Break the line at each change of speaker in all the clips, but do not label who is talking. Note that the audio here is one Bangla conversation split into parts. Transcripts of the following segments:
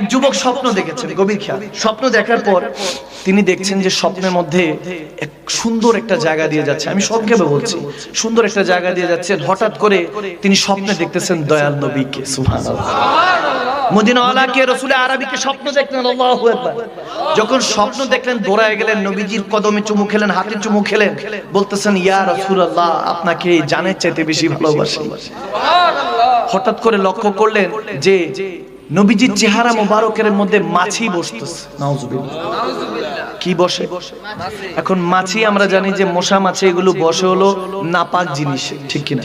এক যুবক স্বপ্ন দেখেছেন, গভীর খেয়াল। স্বপ্ন দেখার পর তিনি দেখছেন যে স্বপ্নের মধ্যে এক সুন্দর একটা জায়গা দিয়ে যাচ্ছে। আমি সংক্ষেপে বলছি, সুন্দর একটা জায়গা দিয়ে যাচ্ছেন। হঠাৎ করে তিনি স্বপ্নে দেখতেছেন দয়াল নবীকে স্বপ্ন দেখলেন যখন স্বপ্ন দেখলেন, দৌড়ায় গেলেন, নবীজির কদমে চুমু খেলেন, হাতে চুমু খেলেন, বলতেছেন, ইয়া রাসূলুল্লাহ, আপনাকে জানের চাইতে বেশি ভালোবাসি। হঠাৎ করে লক্ষ্য করলেন যে নবীজির চেহারা মোবারকের মধ্যে মাছি বসতেছে। কি বসে? এখন মাছি আমরা জানি যে মশা মাছি এগুলো বসে হলো নাপাক জিনিস ঠিক কিনা?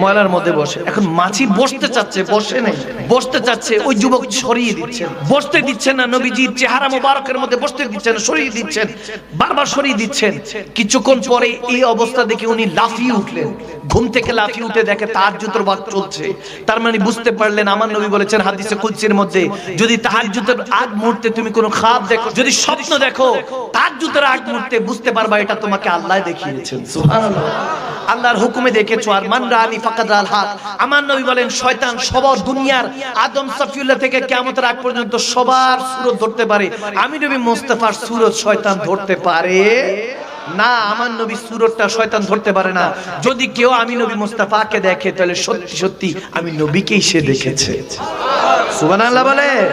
ময়লার মধ্যে বসে। এখন মাছি বসতে চাচ্ছে বসে নেই। বসতে চাচ্ছে ওই যুবক সরিয়ে দিচ্ছেন। বসতে দিচ্ছেন না নবীজির চেহারা মোবারকের মধ্যে বসতে দিচ্ছেন সরিয়ে দিচ্ছেন বারবার সরিয়ে দিচ্ছেন। কিছুক্ষণ পরে এই অবস্থা দেখে উনি লাফিয়ে উঠলেন। ঘুম থেকে লাফিয়ে উঠে দেখে তার জুতোর বাদ চলছে। তার মানে বুঝতে পারলেন আমার নবী বলেছেন হাদিসে মধ্যে, যদি তাহার জুতোর আগ মুহূর্তে তুমি কোনো খাপ দেখো, যদি স্বপ্ন দেখো তার জুতোর আগ মুহূর্তে বুঝতে পারবা এটা তোমাকে আল্লাহ দেখিয়েছেন। সুবহানাল্লাহ। আল্লাহর হুকুমে দেখেছ আর মান রানি ফাকাদ আল হক। আমার নবী বলেন, শয়তান সবার দুনিয়ার আদম সফিউল্লাহ থেকে কিয়ামতের আগ পর্যন্ত সবার সুরত ধরতে পারে। আমি নবী মুস্তাফার সুরত শয়তান ধরতে পারে। না, আমার নবী সুরতটা শয়তান ধরতে পারে না। যদি কেউ আমি নবী মুস্তাফাকে দেখে, তাহলে সত্যি সত্যি আমি নবীকেই সে দেখেছে। সুবহানাল্লাহ বলে?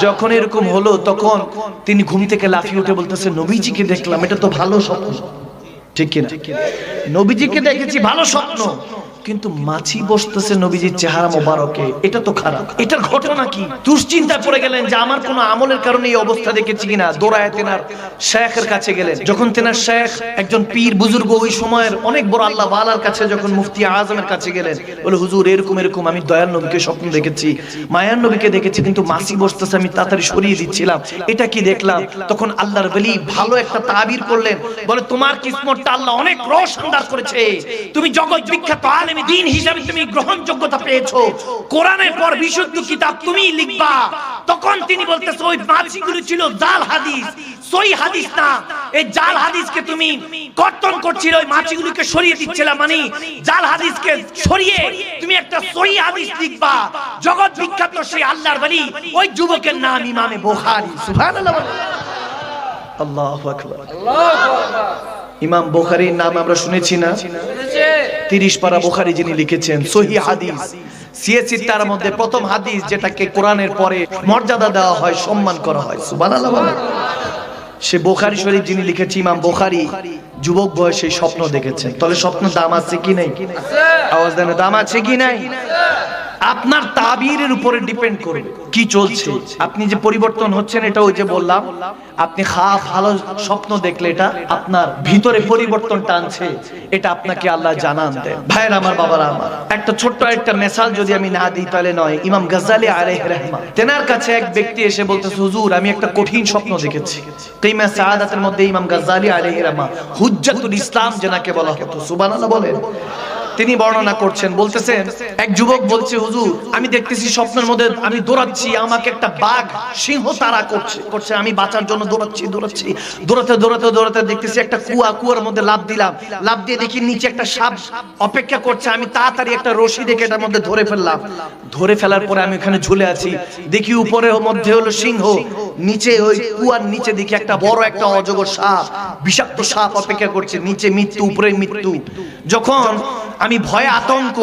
যখন এরকম হলো, তখন তিনি ঘুম থেকে লাফিয়ে উঠে বলতেছে, নবীজিকে দেখলাম, এটা তো ভালো স্বপ্ন। ঠিক কিনা? নবীজিকে দেখেছি, ভালো স্বপ্ন। কিন্তু মাছি বসতেছে নবীজির চেহারা মোবারকে। এটা তো খারাপ। এটার ঘটনা কি? দুশ্চিন্তা পড়ে গেলেন যে আমার কোনো আমলের কারণে এই অবস্থা দেখেছি কিনা? দৌড়ায় তেনার শেখের কাছে গেলেন। যখন তেনার শেখ একজন পীর বুজুর্গ ওই সময়ের অনেক বড় আল্লাহ বালার কাছে যখন মুফতি আজমের কাছে গেলেন, বলে, হুজুর, এরকম এরকম, আমি দয়াল নবীকে স্বপ্ন দেখেছি। মায়ার নবীকে দেখেছি, কিন্তু মাছি বসতেছে, আমি তাড়াতাড়ি সরিয়ে দিচ্ছিলাম। এটা কি দেখলাম? তখন আল্লাহর বলি ভালো একটা তাবির করলেন। বলে, তোমার কিসমতটা আল্লাহ অনেক রোশনদার করেছে। তুমি জগৎ বিখ্যাত আলেমী দিন হিসাবে তুমি গ্রহণযোগ্যতা পেয়েছ। কোরআনের পর বিশুদ্ধ কিতাব তুমি লিখবা। তখন তিনি বলতেছে, ওই মাছিগুলো ছিল জাল হাদিস। সই হাদিস না। এই জাল হাদিসকে তুমি কর্তন করছিল, ওই মাছিগুলোকে সরিয়ে দিচ্ছিলা মানে জাল হাদিসকে সরিয়ে তুমি একটা সই হাদিস লিখবা। জগৎ বিখ্যাত সেই আল্লাহর বলি ওই যুবকের নাম ইমামে বুখারী। সুবহানাল্লাহ বলে। আল্লাহু আকবার। ইমাম বুখারীর নাম আমরা শুনেছি না? তিরিশ পারা বোখারি যিনি লিখেছেন সহি হাদিস। তার মধ্যে প্রথম হাদিস যেটাকে কোরআনের পরে মর্যাদা দেওয়া হয় সম্মান করা হয়। সুবহানাল্লাহ সে বোখারি শরীফ যিনি লিখেছে ইমাম বোখারি যুবক বয়সে স্বপ্ন দেখেছেন। তাহলে স্বপ্ন দাম আছে কি নাই? আওয়াজ দেন দাম আছে কি নাই? আপনার তাবিরের উপরে ডিপেন্ড করবে। কি চলছে? আপনি যে পরিবর্তন হচ্ছেন, এটা ওই যে বললাম, আপনি খা ভালো স্বপ্ন দেখলে এটা আপনার ভিতরে পরিবর্তনটা আনছে এটা আপনাকে আল্লাহ জানান দেন। ভাইয়ের আমার, বাবার আমার, একটা ছোট্ট একটা মেসাল যদি আমি না দিই, তাহলে নয়। ইমাম গাজ্জালি আলাইহির রহমান তেনার কাছে এক ব্যক্তি এসে বলতেছে, হুজুর, আমি একটা কঠিন স্বপ্ন দেখেছি। কিমা সাআদাতের মধ্যে ইমাম গাজ্জালি আলাইহির রহমান হুজ্জাতুল ইসলাম যেনাকে বলা হতো, সুবহানাল্লাহ বলেন। তিনি বর্ণনা করছেন, বলতেছেন, এক যুবক বলছে, হুজুর, আমি দেখতেছি স্বপ্নের মধ্যে আমি দৌড়াচ্ছি, আমাকে একটা বাঘ সিংহ তারা করছে করছে, আমি বাঁচার জন্য দৌড়াচ্ছি দৌড়াচ্ছি, দৌড়াতে দৌড়াতে দৌড়াতে দেখতেছি একটা কুয়া, কুয়ার মধ্যে লাভ দিলাম লাভ দিয়ে দেখি নিচে একটা সাপ অপেক্ষা করছে, আমি তাড়াতাড়ি একটা রশি দেখে এটার মধ্যে ধরে ফেললাম, ধরে ফেলার পরে আমি ওখানে ঝুলে আছি, দেখি উপরে মধ্যে হলো সিংহ, নিচে ওই কুয়ার নিচে দেখি একটা বড় একটা অজগর সাপ, বিষাক্ত সাপ অপেক্ষা করছে, নিচে মৃত্যু উপরে মৃত্যু, যখন আমি ভয়ে আতঙ্ক।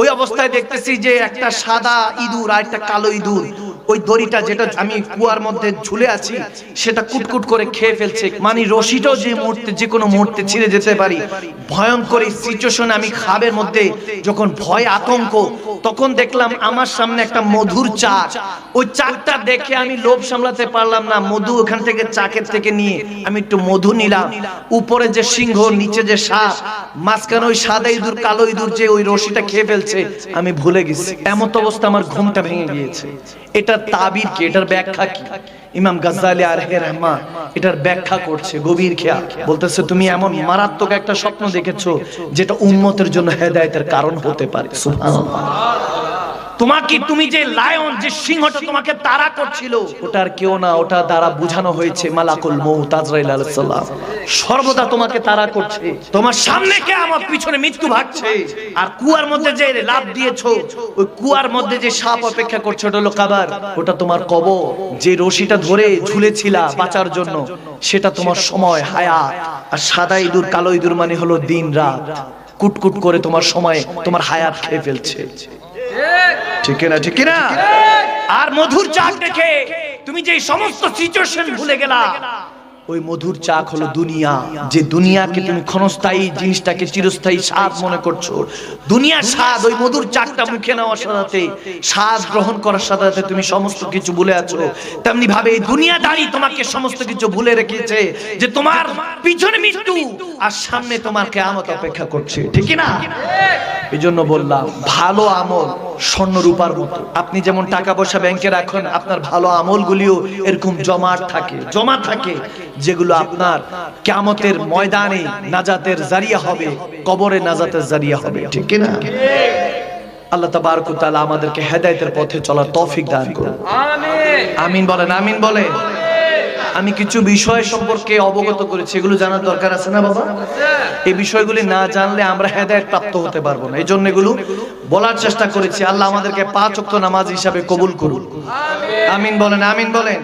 ওই অবস্থায় দেখতেছি যে একটা সাদা ইঁদুর আর একটা কালো ইঁদুর। ওই দড়িটা যেটা আমি কুয়ার মধ্যে ঝুলে আছি, সেটা কুটকুট করে খেয়ে ফেলছে। মানে রশিটাও যে মুহূর্তে, যে কোনো মুহূর্তে ছিঁড়ে যেতে পারি। ভয়ঙ্কর এই সিচুয়েশন আমি খাবের মধ্যে যখন ভয়, আতঙ্ক, তখন দেখলাম আমার সামনে একটা মধুর চাক। ওই চাকটা দেখে আমি লোভ সামলাতে পারলাম না। মধু ওখান থেকে চাকের থেকে নিয়ে আমি একটু মধু নিলাম। উপরে যে সিংহ, নিচে যে সাপ, মাঝখানে ওই সাদা ইঁদুর, কালো ইঁদুর যে ওই রশিটা খেয়ে ফেলছে, আমি ভুলে গেছি। এমত অবস্থা আমার ঘুমটা ভেঙে গিয়েছে। এটার তাবির কি? এটার ব্যাখ্যা কি? ইমাম গাজ্জালি আর হে রহমান এটার ব্যাখ্যা করছে, গভীর খেয়াল বলতেছে, তুমি এমন মারাত্মক একটা স্বপ্ন দেখেছ, যেটা উম্মতের জন্য হেদায়েতের কারণ হতে পারে। সুবহানাল্লাহ। তোমাকে তুমি যে লায়ন যে সিংহটা তোমাকে তারা করছিল, ওটার কেউ না, ওটা দ্বারা বোঝানো হয়েছে মালাকুল মৌত আজরাইল সর্বদা তোমাকে তারা করছে। তোমার সামনে কে আমার পিছনে মৃত্যু ভাগছে। আর কুয়ার মধ্যে যে লাভ দিয়েছ, ওই কুয়ার মধ্যে যে সাপ অপেক্ষা করছে, ওটা হলো কাবার। ওটা তোমার কব যে রশিটা ধরে ঝুলেছিলা বাঁচার জন্য, সেটা তোমার সময়, হায়াত। আর সাদা ইঁদুর, কালো ইঁদুর মানে হলো দিন রাত। কুটকুট করে তোমার সময়, তোমার হায়াত খেয়ে ফেলছে। ঠিক। না ঠিক না আর মধুর চাক দেখে তুমি যে সমস্ত সিচুয়েশন ভুলে গেলা। ওই মধুর চাক হলো দুনিয়া। যে দুনিয়াকে তুমি ক্ষণস্থায়ী জিনিসটাকে চিরস্থায়ী স্বাদ মনে করছ। দুনিয়ার স্বাদ ওই মধুর চাকটা মুখে নেওয়ার সাথে স্বাদ গ্রহণ করার সাথে সাথে তুমি সমস্ত কিছু ভুলে আছো। তেমনি ভাবে এই দুনিয়াদারি তোমাকে সমস্ত কিছু ভুলে রেখেছে যে তোমার পিছনে মৃত্যু আর সামনে তোমার কেয়ামত অপেক্ষা করছে। ঠিক না এই জন্য বললাম ভালো আমল স্বর্ণ রূপার মতো। আপনি যেমন টাকা পয়সা ব্যাংকে রাখেন আপনার ভালো আমলগুলিও এরকম জমাট থাকে জমা থাকে যেগুলো আপনার কেমতের ময়দানে নাজাতের জারিয়া হবে কবরে নাজাতের জারিয়া হবে। ঠিক না আল্লাহ তাবারক ওয়া তাআলা আমাদেরকে হেদায়েতের পথে চলার তৌফিক দান করুন। আমিন বলেন আমিন বলেন। আমি কিছু বিষয় সম্পর্কে অবগত করেছি, এগুলো জানার দরকার আছে না বাবা? এই বিষয়গুলি না জানলে আমরা হেদায়েত প্রাপ্ত হতে পারব না। এই জন্য এগুলো বলার চেষ্টা করেছি। আল্লাহ আমাদেরকে পাঁচ ওয়াক্ত নামাজ হিসাবে কবুল করুন আমিন বলেন আমিন বলেন।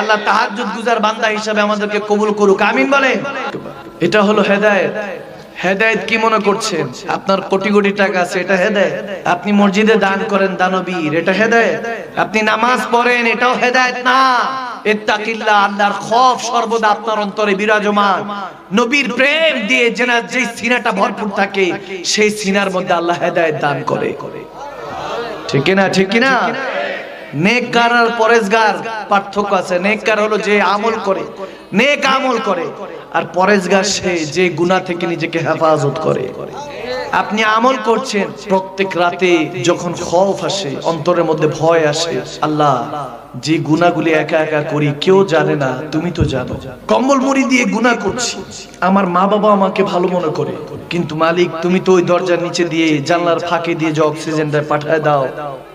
আল্লাহ তাহাজ্জুদ গুজার বান্দা হিসাবে আমাদেরকে কবুল করুক। আমিন বলেন। এটা হলো হেদায়েত। হেদায়েত কি মনে করছেন? আপনার কোটি কোটি টাকা আছে, এটা হেদায়েত। আপনি মসজিদে দান করেন দানবীর, এটা হেদায়েত। আপনি নামাজ পড়েন, এটাও হেদায়েত না। ইত্তাকিল্লাহ, আল্লাহর খৌফ সেই পার্থক্য আছে। হলো যে আমল করে, নেক আমল করে, আর সে যে থেকে নিজেকে হেফাজত করে। আপনি আমল করছেন, প্রত্যেক রাতে যখন খৌফ আসে, অন্তরের মধ্যে ভয় আসে, আল্লাহ যে গুনাহগুলি একা একা করি, কেউ জানে না, তুমি তো জানো। কম্বল মুড়ি দিয়ে গুনাহ করছি। আমার মা বাবা আমাকে ভালো মনে করে। কিন্তু মালিক, তুমি তো ওই দরজার নিচে দিয়ে জানলার ফাঁকে দিয়ে যে অক্সিজেনটা পাঠায় দাও।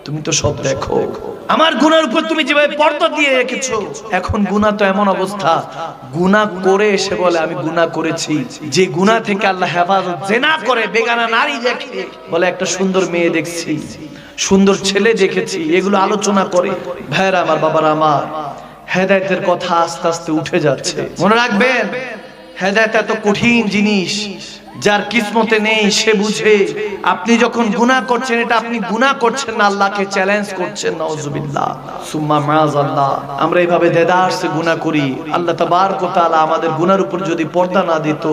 তুমি তো সব দেখো। আমার গুনার উপর তুমি যেভাবে পর্দা দিয়ে রেখেছো, এখন গুনা তো এমন অবস্থা। গুনা করে এসে বলে, আমি গুনা করেছি। যে গুনা থেকে আল্লাহ হেফাজত জেনা করে, বেগানা নারী দেখে, বলে, একটা সুন্দর মেয়ে দেখছি। সুন্দর ছেলে দেখেছি, এগুলো আলোচনা করে। ভাইরা আমার, বাবারা আমার, হেদায়েতের কথা আস্তে আস্তে উঠে যাচ্ছে। মনে রাখবেন, হেদায়েত এত কঠিন জিনিস, যার কিসমতে নেই, সে বুঝে, আপনি যখন গুনাহ করছেন, এটা আপনি গুনাহ করছেন না, আল্লাহকে চ্যালেঞ্জ করছেন, নাউজুবিল্লাহ। সুম্মা মাআযাল্লাহ আমরা এইভাবে দেদারসে গুনাহ করি। আল্লাহ তাবারক ওয়া তাআলা আমাদের গুনার উপর যদি পর্দা না দিত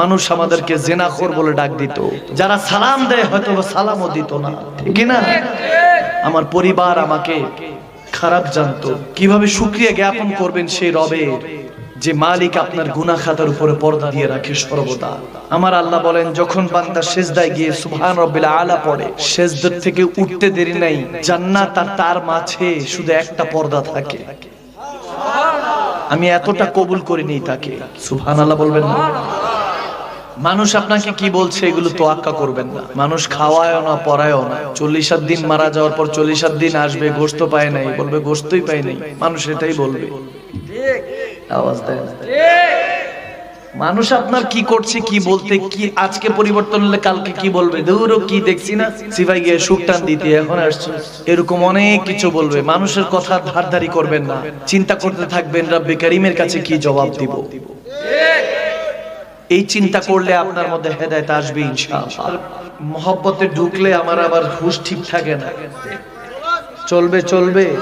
মানুষ আমাদেরকে জেনাখোর বলে ডাক দিত। যারা সালাম দেয় হয়তো সালামও দিত না। ঠিক না? আমার পরিবার আমাকে খারাপ জানতো। কীভাবে শুকরিয়া জ্ঞাপন করবেন সেই রবের? যে মালিক আপনার গুনাহ খাতার উপরে পর্দা দিয়ে রাখে সর্বদা। আমার আল্লাহ বলেন, যখন বান্দা সেজদায় গিয়ে সুবহান রব্বিল আলা পড়ে, সেজদার থেকে উঠতে দেরি নাই। জান্নাত আর তার মাঝে শুধু একটা পর্দা থাকে। আমি এতটা কবুল করিনি তাকে। সুবহানাল্লাহ বলবেন না। মানুষ আপনাকে কি বলছে এগুলো তোয়াক্কা করবেন না। মানুষ খাওয়ায়ও না, পড়ায়ও না। চল্লিশ দিন মারা যাওয়ার পর চল্লিশ দিন আসবে গোস্ত পায় নাই, বলবে গোস্তই পায় নাই। মানুষ এটাই বলবে। আওয়াজ দেয় না। মানুষ আপনার কি করছে, কি বলতে, কি আজকে পরিবর্তন হলে কালকে কি বলবে? দৌড়ো কি দেখছি না। সিপাই গিয়ে সুখ টান দিতে, এখন আসছে। এরকম অনেক কিছু বলবে। মানুষের কথা ধারধারি করবেন না। চিন্তা করতে থাকবেন, রাব্বে কারিমের কাছে কি জবাব দিব? এই চিন্তা করলে আপনার মধ্যে হেদায়েত আসবে ইনশাআল্লাহ। মহব্বতে ঢুকলে আমার আবার হুশ ঠিক থাকে না। চলবে চলবে।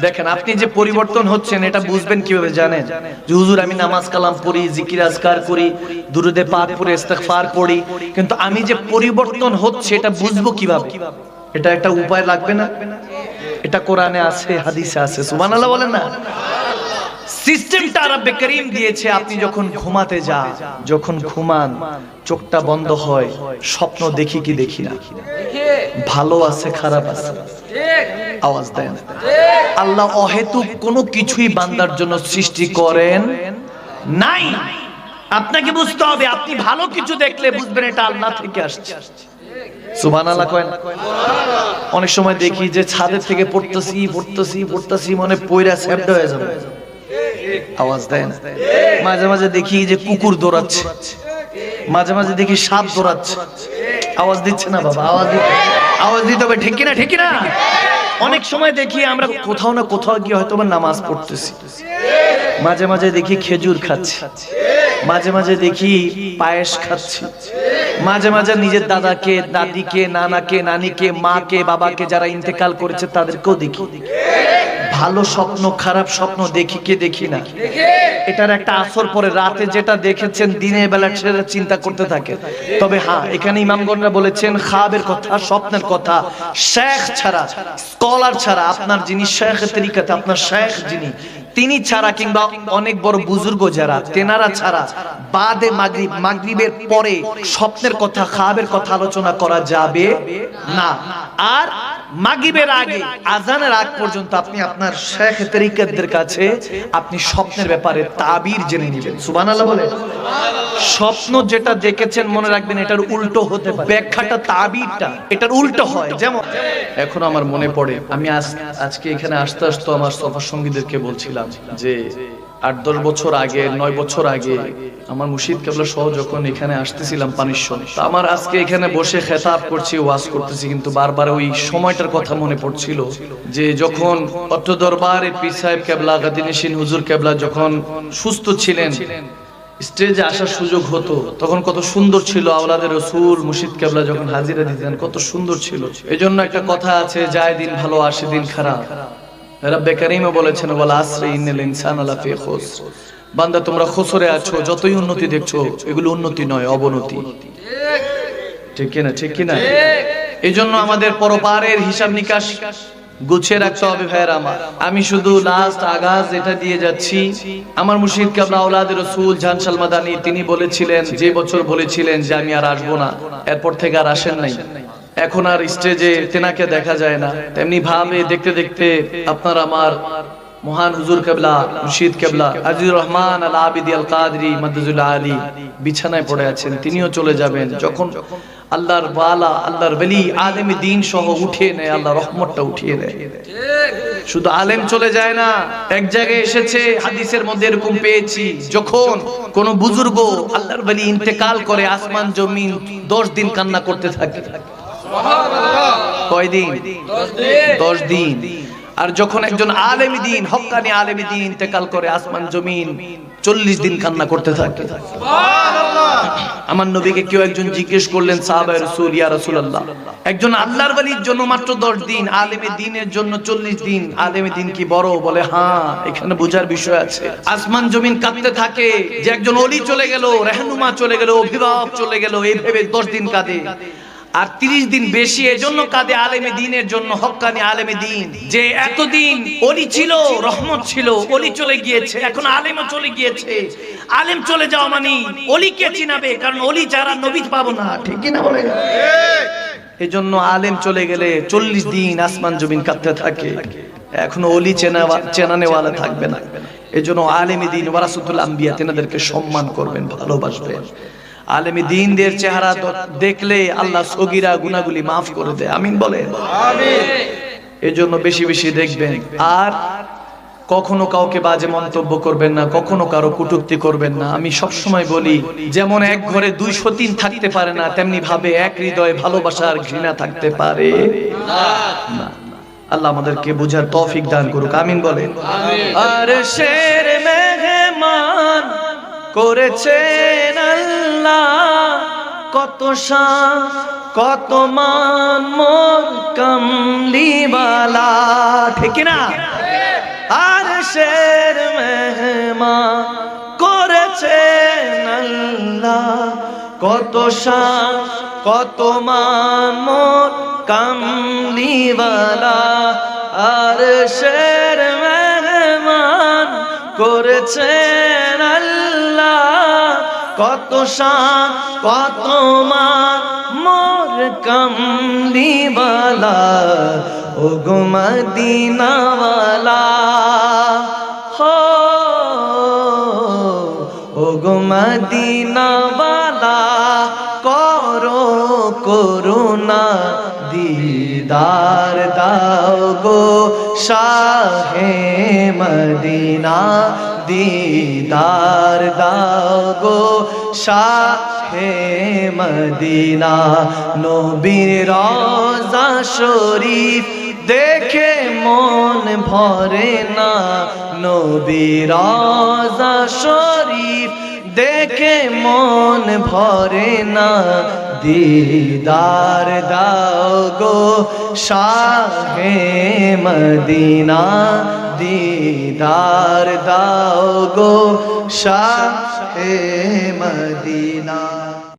দেখেন, আপনি যে পরিবর্তন হচ্ছেন, এটা বুঝবেন কীভাবে জানেন? যে হুজুর, আমি নামাজ কালাম পড়ি, জিকির আজকার করি, দুরুদে পাক পড়ি, ইস্তেগফার পড়ি। কিন্তু আমি যে পরিবর্তন হচ্ছে, এটা বুঝব কীভাবে? এটা একটা উপায় লাগবে না? এটা কোরআনে আছে, হাদিসে আছে। সুবহানাল্লাহ বলেন না? সিস্টেমটা রব্বে করিম দিয়েছে, আপনি যখন ঘুমাতে যান, যখন ঘুমান, চোখটা বন্ধ হয়, স্বপ্ন দেখি কি দেখি না। ভালো আছে, খারাপ আছে? আওয়াজ দেন। আল্লাহ অহেতুক কোনো কিছুই বান্দার জন্য সৃষ্টি করেন নাই। আপনাকে বুঝতে হবে, আপনি ভালো কিছু দেখলে বুঝবেন এটা আল্লাহ থেকে আসছে। অনেক সময় দেখি যে ছাদের থেকে পড়তেছি পড়তেছি পড়তেছি মানে পয়রা স্যাপড হয়ে যাবে। আওয়াজ দেয় না। মাঝে মাঝে দেখি যে কুকুর দৌড়াচ্ছে। মাঝে মাঝে দেখি সাপ দৌড়াচ্ছে। আওয়াজ দিচ্ছে না বাবা, আওয়াজ দিতে আওয়াজ দিতে হবে ঠিক কিনা ঠিক কিনা অনেক সময় দেখি আমরা কোথাও না কোথাও গিয়ে হয়তো নামাজ পড়তেছি। মাঝে মাঝে দেখি খেজুর খাচ্ছি। মাঝে মাঝে দেখি পায়েস খাচ্ছি। মাঝে মাঝে নিজের দাদাকে, দাদিকে, নানাকে, নানিকে, মাকে, বাবাকে যারা ইন্তেকাল করেছে তাদেরকেও দেখি। ভালো স্বপ্ন, খারাপ স্বপ্ন দেখি কে দেখি না। এটার একটা আসর পরে রাতে যেটা দেখেছেন দিনের বেলা সেটা চিন্তা করতে থাকে। তবে হ্যাঁ এখানে ইমামগণরা বলেছেন, খাবের কথা, স্বপ্নের কথা, শেখ ছাড়া, স্কলার ছাড়া আপনার যিনি শেখ তরিকাতে, আপনার শেখ যিনি, তিনি ছাড়া কিংবা অনেক বড় বুজুর্গ যারা, তেনারা ছাড়া বাদে মাগরিব, মাগরিবের পরে স্বপ্নের কথা, খাবের কথা আলোচনা করা যাবে না। আর মাগরিবের আগে আজানের আগ পর্যন্ত আপনি আপনার শেখ তরিকাতদের কাছে আপনি স্বপ্নের ব্যাপারে তাবির জেনে নেবেন। সুবহানাল্লাহ বলে স্বপ্ন যেটা দেখেছেন মনে রাখবেন এটার উল্টো হতে পারে। ব্যাখ্যাটা তাবিরটা, এটার উল্টো হয়। যেমন এখন আমার মনে পড়ে, আমি আজকে এখানে আসতে আসতে আমার সফর সঙ্গীদেরকে বলছিলাম যে আট দশ বছর আগে, নয় বছর আগে আমার মুর্শিদ কেবলা সহ যখন এখানে আসতেছিলাম পানির তা আমার আজকে এখানে বসে খেতাব করছি, ওয়াজ করতেছি, কিন্তু বারবার ওই সময়টার কথা মনে পড়ছিল যে যখন অত্র দরবারে পীর সাহেব কেবলা গাদিনেশিন হুজুর কেবলা যখন সুস্থ ছিলেন, স্টেজে আসার সুযোগ হতো, তখন কত সুন্দর ছিল আওলাদের রসুল মুর্শিদ কেবলা যখন হাজিরা দিতেন, কত সুন্দর ছিল। এই জন্য একটা কথা আছে, যায় দিন ভালো, আসে দিন খারাপ। রব্বে কারিমে বলেছেন আসরে ইন্নাল ইনসানা খুসর বান্দা, তোমরা খুসরে আছো, যতই উন্নতি দেখছ, এগুলো উন্নতি নয়, অবনতি। ঠিক ঠিক আমাদের পরপারের হিসাব নিকাশ গুছিয়ে রাখতে হবে ভাইয়ের আমার। আমি শুধু লাস্ট আগাজ এটা দিয়ে যাচ্ছি, আমার মুর্শিদ কাবলা আওলাদ রসুল সালমাদানি, তিনি বলেছিলেন, যে বছর বলেছিলেন যে আমি আর আসব না, এরপর থেকে আর আসেন নাই। এখন আর স্টেজে তেনাকে দেখা যায় না। তেমনি ভাবে দেখতে দেখতে আপনার আমার মহান হুজুর কেবলা, মুর্শিদ কেবলা, আজিজুর রহমান আল আবিদি আল কাদরি মাদুজুল্লাহ আলী বিছানায় পড়ে আছেন। তিনিও চলে যাবেন। যখন আল্লাহর বালা আল্লাহর বলি আলেম দিন সহ উঠিয়ে নেয়, আল্লাহ রহমতটা উঠিয়ে নেয়। শুধু আলেম চলে যায় না, এক জায়গায় এসেছে, হাদিসের মধ্যে এরকম পেয়েছি, যখন কোন বুজুর্গ আল্লাহর বলি ইন্তেকাল করে আসমান, জমিন, দশ দিন কান্না করতে থাকে। কয়দিন? দশ দিন। আর যখন একজন আলেমী দিন হক্কানি আলেমী দিন ইন্তেকাল করে আসমান, জমিন, চল্লিশ দিন কান্না করতে থাকে। আমার নবীকে কেউ একজন জিজ্ঞেস করলেন একজন আল্লাহর ওয়ালির জন্য মাত্র 10 দিন, আলেমে দিনের জন্য 40 দিন, আলেমে দিন কি বড়? বলে হ্যাঁ এখানে বোঝার বিষয় আছে। আসমান, জমিন কাঁদতে থাকে, যে একজন ওলি চলে গেল, রেহনুমা চলে গেল, অভিভাবক চলে গেল, এই ভেবে 10 দিন কাঁদে। আর তিরিশ দিন বেশি, এজন্য কাঁদে আলেমে দিনের জন্য হক্কানি আলেমে দিন। যে এতদিন অলি ছিল, রহমত ছিল, অলি চলে গিয়েছে, এখন আলেমও চলে গিয়েছে। আলেম চলে যাওয়া মানে অলি কে চিনাবে, কারণ অলি যারা নবী পাবো না, ঠিক না বলে? এই জন্য আলেম চলে গেলে চল্লিশ দিন আসমান জমিন কাঁদতে থাকে। এখনও অলি চেনা চেনানেওয়ালা থাকবে না। এই জন্য আলেমে দিন, ওয়ারাসুতুল আম্বিয়া, তেনাদেরকে সম্মান করবেন, ভালোবাসবেন। আলেমী দিনদের চেহারা দেখলে আল্লাহ সগিরা গুনাগুলি মাফ করে দেয়। আমিন বলে এই জন্য বেশি বেশি দেখবেন। আর কখনো কাউকে বাজে মন্তব্য করবেন না কখনো কারও কুটুক্তি করবেন না। আমি সব সময় বলি যেমন এক ঘরে দুই সতীন থাকতে পারে না তেমনি ভাবে এক হৃদয়ে ভালোবাসা আর ঘৃণা থাকতে পারে। না আল্লাহ আমাদেরকে বুঝার তৌফিক দান করুক। আমিন বলে আর শের মেহমান করেছেন আল্লাহ। কত শান, কত মান মোর কামলিওয়ালা। ঠিক না আর শের মেহমান করেছেন আল্লাহ। কত শান, কত মান মোর কামলিওয়ালা। আর শের মেহমান করেছেন কত শান, কত মান, মোর কামলিওয়ালা ও গো মদিনাওয়ালা। হো ও গো করো করুণা, দিদার দাও গো শাহে মদিনা। দিদার দাও গো শাহে মদিনা। নবীর রওজা শরীফ দেখে মন ভরে না। নবীর রওজা শরীফ দেখে মন ভরে না। দিদার দাও গো শাহে মদিনা। দিদার দাও গো শাহে মদিনা।